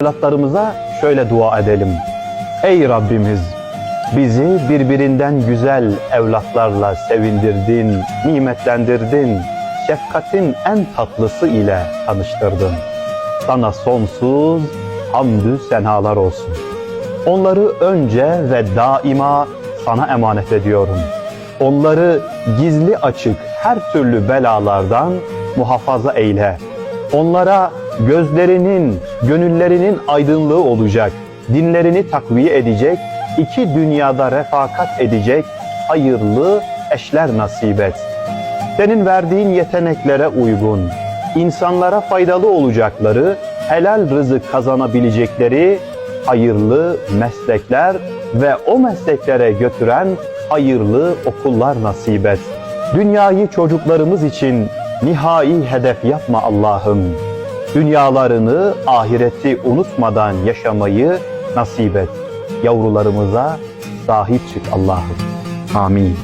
Evlatlarımıza şöyle dua edelim. Ey Rabbimiz! Bizi birbirinden güzel evlatlarla sevindirdin, nimetlendirdin, şefkatin en tatlısı ile tanıştırdın. Sana sonsuz hamdü senalar olsun. Onları önce ve daima sana emanet ediyorum. Onları gizli açık her türlü belalardan muhafaza eyle. Onlara gözlerinin, gönüllerinin aydınlığı olacak, dinlerini takviye edecek, iki dünyada refakat edecek hayırlı eşler nasip et. Senin verdiğin yeteneklere uygun, insanlara faydalı olacakları, helal rızık kazanabilecekleri hayırlı meslekler ve o mesleklere götüren hayırlı okullar nasip et. Dünyayı çocuklarımız için nihai hedef yapma Allah'ım. Dünyalarını, ahireti unutmadan yaşamayı nasip et. Yavrularımıza sahip çık Allah'ım. Amin.